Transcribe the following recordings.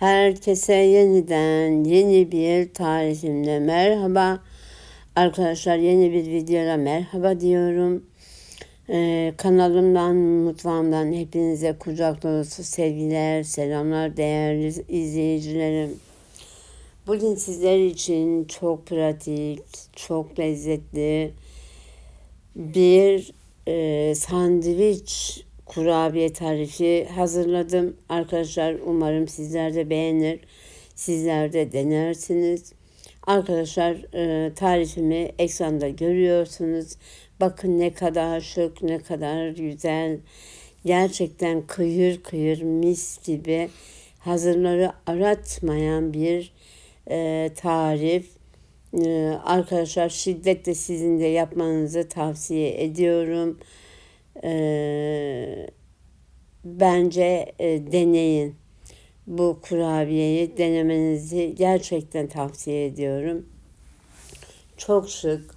Herkese yeniden yeni bir tarifimle merhaba. Arkadaşlar yeni bir videoda merhaba diyorum. Ee, kanalımdan, mutfağımdan hepinize kucak dolusu sevgiler, selamlar değerli izleyicilerim. Bugün sizler için çok pratik, çok lezzetli bir e, sandviç kurabiye tarifi hazırladım. Arkadaşlar umarım sizler de beğenir. Sizler de denersiniz. Arkadaşlar e, tarifimi ekranda görüyorsunuz. Bakın ne kadar şık, ne kadar güzel. Gerçekten kıyır kıyır mis gibi hazırları aratmayan bir e, tarif. E, arkadaşlar şiddetle sizin de yapmanızı tavsiye ediyorum. E, bence e, deneyin. Bu kurabiyeyi denemenizi gerçekten tavsiye ediyorum. Çok şık.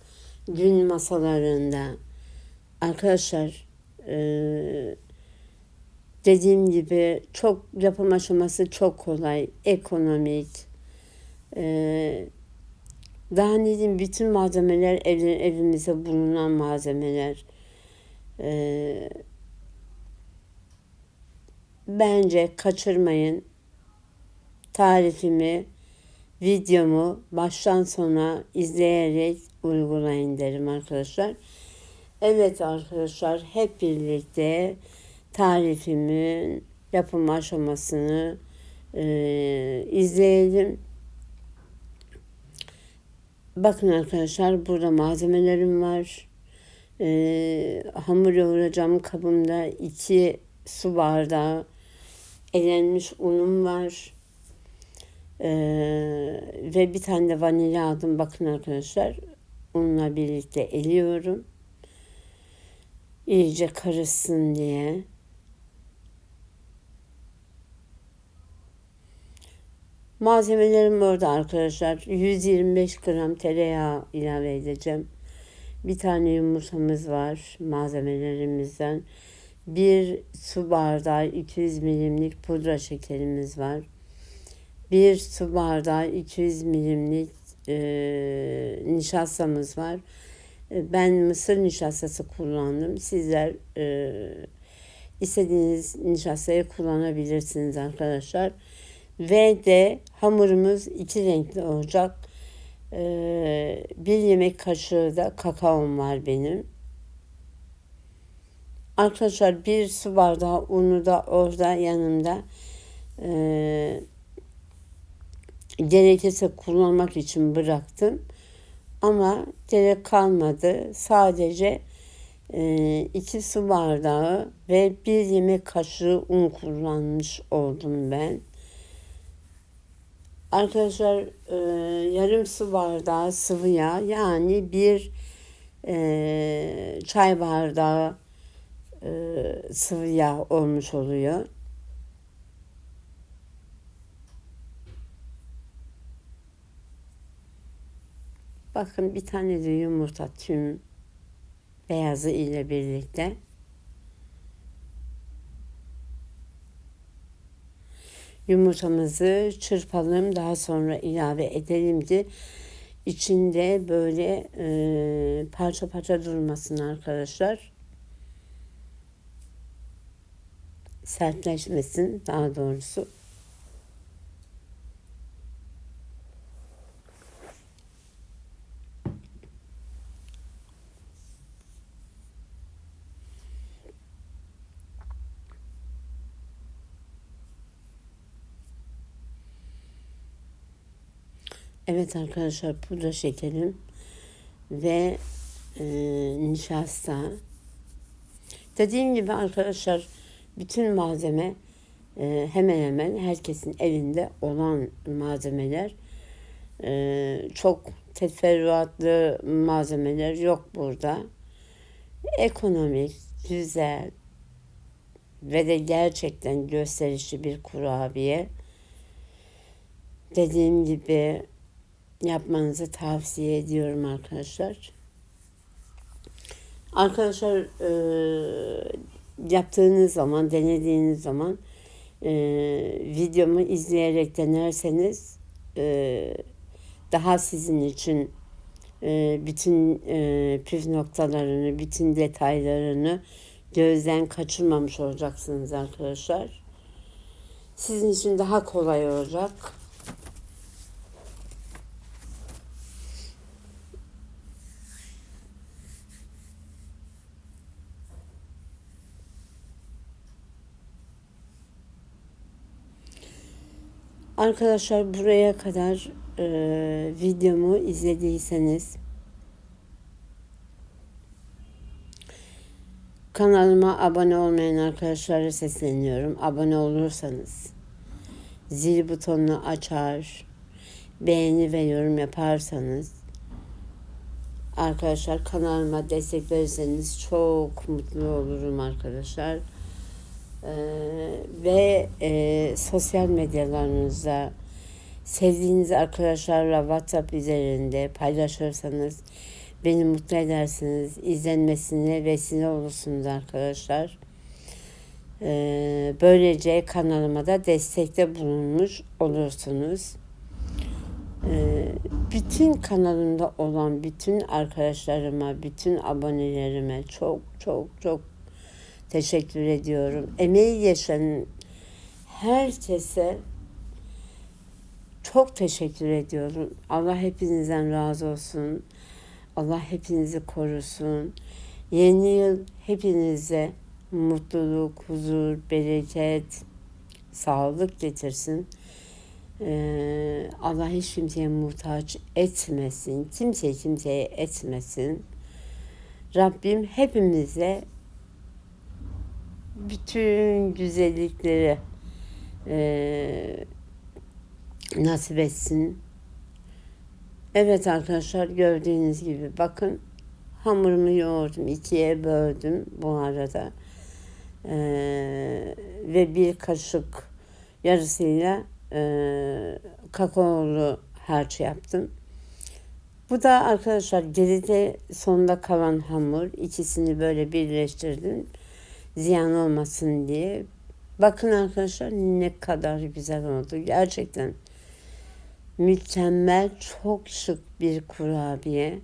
Gün masalarında. Arkadaşlar e, dediğim gibi çok yapım aşaması çok kolay. Ekonomik. E, daha ne diyeyim bütün malzemeler ev, evimizde bulunan malzemeler. Ee, bence kaçırmayın. Tarifimi, videomu baştan sona izleyerek uygulayın derim arkadaşlar. Evet arkadaşlar hep birlikte tarifimin yapım aşamasını e, izleyelim. Bakın arkadaşlar burada malzemelerim var e, hamur yoğuracağım kabımda iki su bardağı elenmiş unum var. E, ve bir tane de vanilya aldım. Bakın arkadaşlar unla birlikte eliyorum. İyice karışsın diye. Malzemelerim orada arkadaşlar. 125 gram tereyağı ilave edeceğim. Bir tane yumurtamız var malzemelerimizden. Bir su bardağı 200 milimlik pudra şekerimiz var. Bir su bardağı 200 milimlik e, nişastamız var. E, ben mısır nişastası kullandım. Sizler e, istediğiniz nişastayı kullanabilirsiniz arkadaşlar. Ve de hamurumuz iki renkli olacak. Ee, bir yemek kaşığı da kakaom var benim. Arkadaşlar bir su bardağı unu da orada yanımda. Ee, gerekirse kullanmak için bıraktım. Ama gerek kalmadı. Sadece e, iki su bardağı ve bir yemek kaşığı un kullanmış oldum ben. Arkadaşlar e, yarım su bardağı sıvı yağ yani bir e, çay bardağı sıvı yağ olmuş oluyor. Bakın bir tane de yumurta tüm beyazı ile birlikte. Yumurtamızı çırpalım daha sonra ilave edelim ki içinde böyle e, parça parça durmasın arkadaşlar. Sertleşmesin daha doğrusu. Evet arkadaşlar pudra şekerim ve e, nişasta. Dediğim gibi arkadaşlar bütün malzeme e, hemen hemen herkesin evinde olan malzemeler. E, çok teferruatlı malzemeler yok burada. Ekonomik, güzel ve de gerçekten gösterişli bir kurabiye. Dediğim gibi yapmanızı tavsiye ediyorum arkadaşlar. Arkadaşlar e, yaptığınız zaman, denediğiniz zaman e, videomu izleyerek denerseniz e, daha sizin için e, bütün e, püf noktalarını, bütün detaylarını gözden kaçırmamış olacaksınız arkadaşlar. Sizin için daha kolay olacak. Arkadaşlar buraya kadar e, videomu izlediyseniz kanalıma abone olmayan arkadaşlara sesleniyorum. Abone olursanız zil butonunu açar, beğeni ve yorum yaparsanız arkadaşlar kanalıma destek verirseniz çok mutlu olurum arkadaşlar. Ee, ve e, sosyal medyalarınızda sevdiğiniz arkadaşlarla WhatsApp üzerinde paylaşırsanız beni mutlu edersiniz. İzlenmesine vesile olursunuz arkadaşlar. Ee, böylece kanalıma da destekte bulunmuş olursunuz. Ee, bütün kanalımda olan bütün arkadaşlarıma, bütün abonelerime çok çok çok teşekkür ediyorum. Emeği geçen herkese çok teşekkür ediyorum. Allah hepinizden razı olsun. Allah hepinizi korusun. Yeni yıl hepinize mutluluk, huzur, bereket, sağlık getirsin. Ee, Allah hiç kimseye muhtaç etmesin. Kimse kimseye etmesin. Rabbim hepimize bütün güzellikleri e, nasip etsin. Evet arkadaşlar gördüğünüz gibi bakın hamurumu yoğurdum ikiye böldüm bu arada e, ve bir kaşık yarısıyla e, kakaolu harç yaptım. Bu da arkadaşlar geride sonunda kalan hamur ikisini böyle birleştirdim ziyan olmasın diye. Bakın arkadaşlar ne kadar güzel oldu. Gerçekten mükemmel, çok şık bir kurabiye.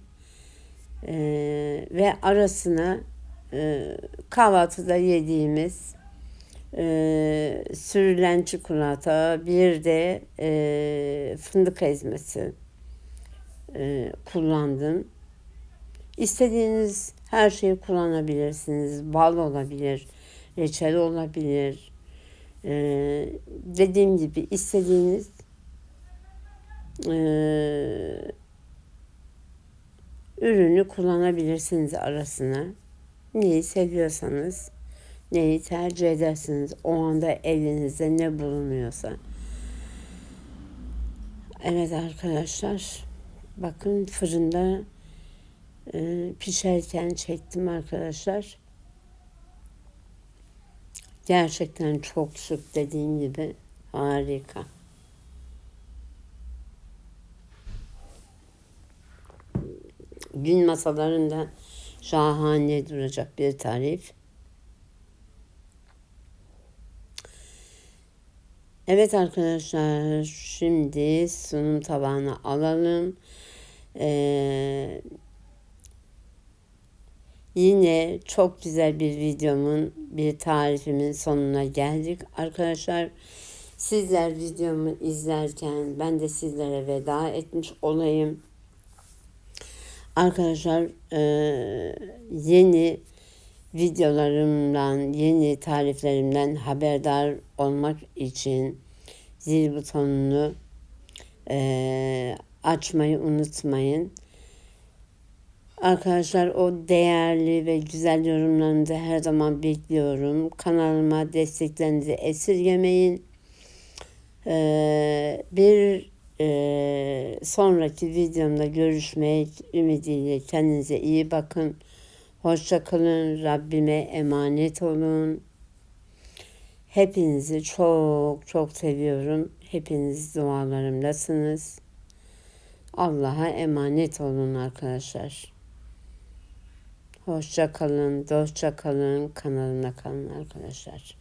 Ee, ve arasına e, kahvaltıda yediğimiz e, sürülen çikolata, bir de e, fındık ezmesi e, kullandım. İstediğiniz her şeyi kullanabilirsiniz. Bal olabilir, reçel olabilir. Ee, dediğim gibi istediğiniz e, ürünü kullanabilirsiniz arasına. Neyi seviyorsanız, neyi tercih edersiniz. O anda elinizde ne bulunuyorsa. Evet arkadaşlar. Bakın fırında e, pişerken çektim arkadaşlar. Gerçekten çok şık dediğim gibi harika. Gün masalarında şahane duracak bir tarif. Evet arkadaşlar şimdi sunum tabağına alalım. Ee, Yine çok güzel bir videomun, bir tarifimin sonuna geldik. Arkadaşlar sizler videomu izlerken ben de sizlere veda etmiş olayım. Arkadaşlar e, yeni videolarımdan, yeni tariflerimden haberdar olmak için zil butonunu e, açmayı unutmayın. Arkadaşlar o değerli ve güzel yorumlarınızı her zaman bekliyorum. Kanalıma desteklerinizi esirgemeyin. Ee, bir e, sonraki videomda görüşmek ümidiyle kendinize iyi bakın. Hoşça kalın. Rabbime emanet olun. Hepinizi çok çok seviyorum. Hepiniz dualarımdasınız. Allah'a emanet olun arkadaşlar. Hoşça kalın, dostça kalın, kanalına kalın arkadaşlar.